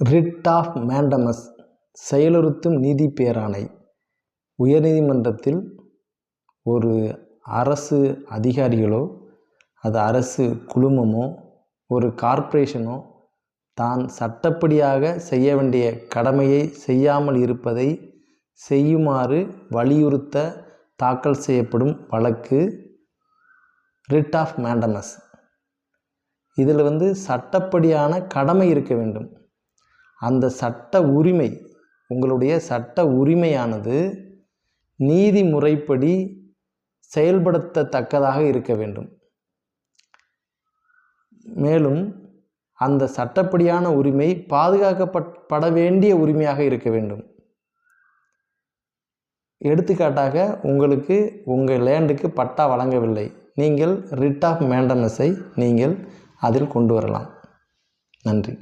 Rid of mandamus செயலுறுத்தும் நீதி பேராணை. உயர்நீதிமன்றத்தில் ஒரு அரசு அதிகாரிகளோ அது அரசு குழுமமோ ஒரு கார்ப்பரேஷனோ தான் சட்டப்படியாக செய்ய வேண்டிய கடமையை செய்யாமல் இருப்பதை செய்யுமாறு வலியுறுத்த தாக்கல் செய்யப்படும் வழக்கு ரிட் ஆஃப் மேண்டமஸ் இதில் வந்து சட்டப்படியான கடமை இருக்க வேண்டும். அந்த சட்ட உரிமை உங்களுடைய சட்ட உரிமையானது நீதி முறைப்படி செயல்படுத்தத்தக்கதாக இருக்க வேண்டும். மேலும் அந்த சட்டப்படியான உரிமை பாதுகாக்கப்பட வேண்டிய உரிமையாக இருக்க வேண்டும். எடுத்துக்காட்டாக உங்களுக்கு உங்கள் லேண்டுக்கு பட்டா வழங்கவில்லை. நீங்கள் ரிட் ஆஃப் மேண்டனஸை நீங்கள் அதில் கொண்டு வரலாம். நன்றி.